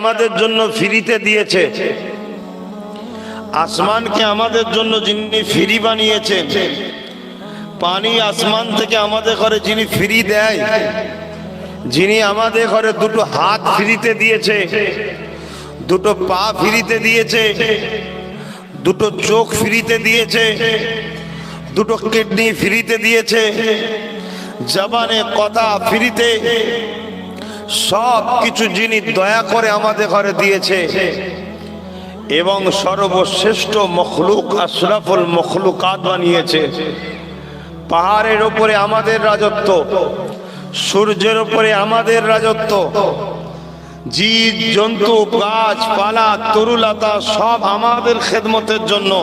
আমাদের জন্য ফ্রিতে দিয়েছে। আসমানকে আমাদের জন্য যিনি ফ্রি বানিয়েছে, পানি আসমান থেকে আমাদের ঘরে যিনি ফ্রি দেয়, যিনি আমাদের ঘরে দুটো হাত ফ্রিতে দিয়েছে, দুটো পা ফ্রিতে দিয়েছে, দুটো চোখ ফ্রিতে দিয়েছে, দুটো কিডনি ফ্রিতে দিয়েছে, জবানে কথা ফ্রিতে সব কিছু যিনি দয়া করে আমাদের ঘরে দিয়েছে। এবং সর্বশ্রেষ্ঠ মখলুক, আশরাফুল মখলুকাত বানিয়েছে। পাহাড়ের ওপরে আমাদের রাজত্ব, সূর্যের ওপরে আমাদের রাজত্ব। জীব, জন্তু গাছপালা তরুলতা সব আমাদের খেদমতের জন্য,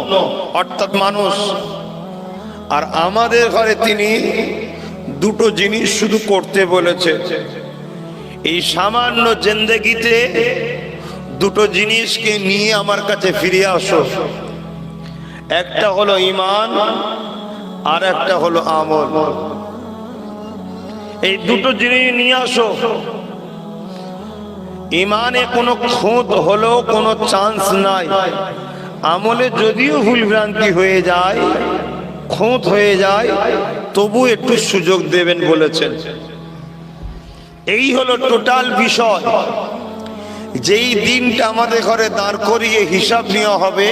অর্থাৎ মানুষ। আর আমাদের ঘরে তিনি দুটো জিনিস শুধু করতে বলেছে। এই সামান্য জেন্দেগিতে দুটো জিনিসকে নিয়ে আমার কাছে ফিরে আসো। একটা হলো ইমান আর একটা হলো আমল। এই দুটো জিনিস নিয়ে আসো। ইমানে কোনো খুঁত হলো কোনো চান্স নাই। আমলে যদিও ভুল ভ্রান্তি হয়ে যায়, খুঁত হয়ে যায়, তবু একটু সুযোগ দেবেন বলেছেন। এই হলো টোটাল বিষয়। যেই দিনটা আমাদের ঘরে দাঁড় করিয়ে হিসাব নেওয়া হবে,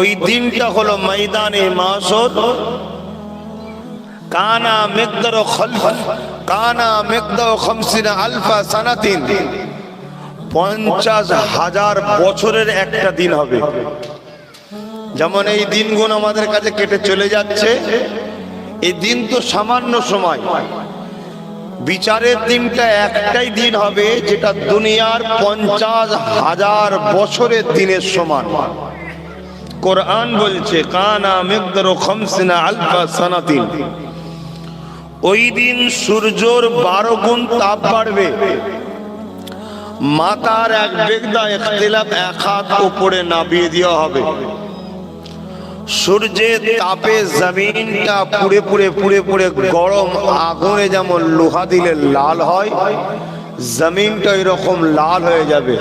ওই দিনটা হলো ময়দানে মাসর কানা মেকদার কানা মেকদার খমসিনা আলফা সানাতিন। পঞ্চাশ হাজার বছরের একটা দিন হবে। যেমন এই দিনগুলো আমাদের কাছে কেটে চলে যাচ্ছে, এই দিন তো সামান্য সময়। বিচারের দিনটা একটাই দিন হবে, যেটা দুনিয়ার পঞ্চাশ হাজার বছরের দিনের সমান। কোরআন বলছে, কানা মেকদার খমসিনা আলফা সানাতিন। ওই দিন সূর্যর বারো গুণ তাপ বাড়বে। মাতার এক বেগদা ইখতিলাফ এক হাত উপরে নামিয়ে দেওয়া হবে। সূর্যের তাপে জমিনটা পুড়ে পুড়ে পুড়ে পুড়ে গরম আগুনে যেমন লোহা দিলে লাল হয়, জমিনটা এরকম লাল হয়ে যাবে।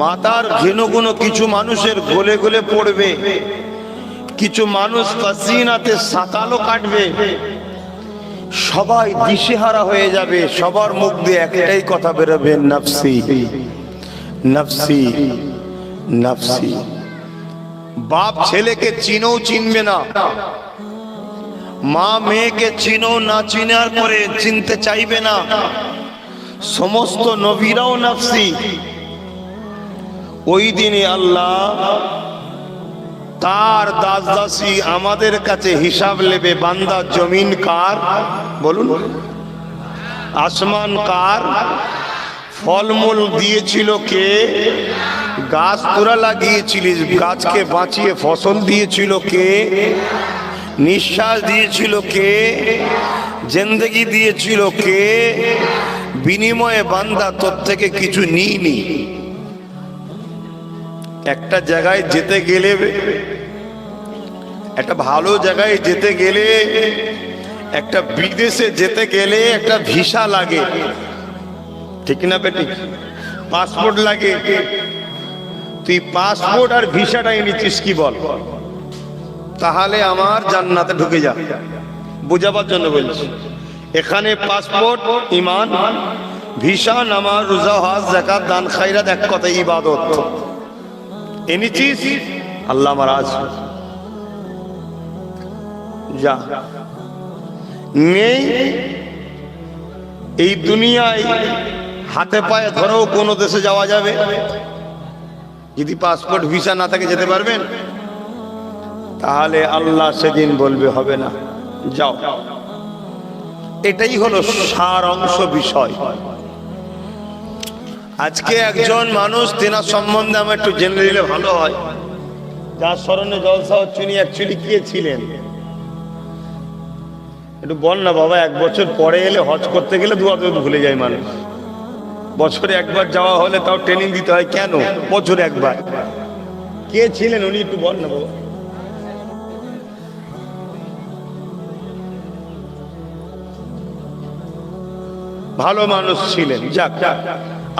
মাতার ঘেন কোনো কিছু মানুষের গলে গলে পড়বে, কিছু মানুষ পাসিনাতে সাঁতালও কাটবে, সবাই দিশেহারা হয়ে যাবে, সবার মুখ দিয়ে একটাই কথা বেরোবে, নফসি নফসি নফসি। বাপ ছেলেকে চিনেও চিনবে না। মা মেয়েকে চিনো না চিনার পরে চিনতে চাইবে না। সমস্ত নবীরাও নফসি। ওই দিনে আল্লাহ তার দাস দাসী আমাদের কাছে হিসাব নেবে, বান্দা জমিন কার? বলুন। আসমান কার? ফলমূল দিয়েছিল কে? গাছ তোরা লাগিয়েছিলিস, গাছকে বাঁচিয়ে ফসল দিয়েছিল কে? নিঃশ্বাস দিয়েছিল কে? জেন্দেগি দিয়েছিল কে? বিনিময়ে বান্দা তোর থেকে কিছু নিইনি। একটা জায়গায় যেতে গেলে, একটা ভালো জায়গায় যেতে গেলে, একটা বিদেশে যেতে গেলে একটা ভিসা লাগে। ঠিক না বেটি? পাসপোর্ট লাগে। তুই পাসপোর্ট আর ভিসাটা এনেছিস কি বল? তাহলে আমার জান্নাতে ঢুকে যা। বুঝাবার জন্য বলছি। এখানে পাসপোর্ট ইমান, ভিসা, নামাজ, রোজা, হাজ জাকাত দান খাইরাত এক কথা ইবাদত। এনেছিস আল্লাহ মারাজ যা। নেই এই দুনিয়ায় হাতে পায়ে ধরেও কোনো দেশে যাওয়া যাবে? যদি পাসপোর্ট, ভিসা না থাকে যেতে পারবেন? তাহলে আল্লাহ সেদিন বলবে, হবে না। যাও। এটাই হলো সার অংশ বিষয়। আজকে একজন মানুষ তেনার সম্বন্ধে আমার একটু জেনে নিলে ভালো হয়। যার স্মরণে জলসা হচ্ছে, উনি অ্যাকচুয়ালি কে ছিলেন? একটু বল না বাবা, এক বছর পরে এলে হজ করতে গেলে দু হাজার ভুলে যায় মানুষ। বছরে একবার যাওয়া হলে তাও ট্রেনিং দিতে হয় কেন? বছরে একবার। কে ছিলেন উনি একটু বল না ভালো মানুষ ছিলেন, যাক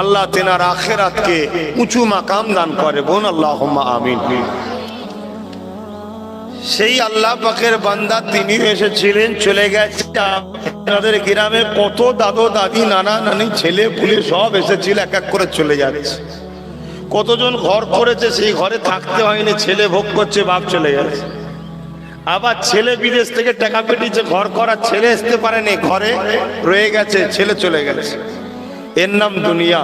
আল্লাহ তেনার আখেরাতকে উঁচু মাকাম দান করে বোন আল্লাহ আমিন। সেই আল্লাহ পাকের বান্দা তিনি এসেছিলেন, চলে গেছে। আপনাদের গ্রামে কত দাদু দাদি, নানা নানি, ছেলে পুলে সব এসেছিল, এক এক করে চলে যাচ্ছে। কতজন ঘর করেছে, সেই ঘরে থাকতে হয়নি, ছেলে ভোগ করছে, বাপ চলে গেছে। আবার ছেলে বিদেশ থেকে টাকা পেটিছে ঘর করার ছেলে আসতে পারেনি, ঘরে রয়ে গেছে, ছেলে চলে গেছে। এর নাম দুনিয়া।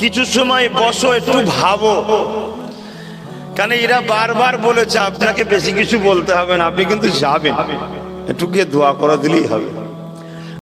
কিছু সময় বসো, একটু ভাবো। কেন এরা বারবার বলেছে, আপনাকে বেশি কিছু বলতে হবে না, আপনি কিন্তু যাবেন। একটু গিয়ে দোয়া করা দিলেই হবে।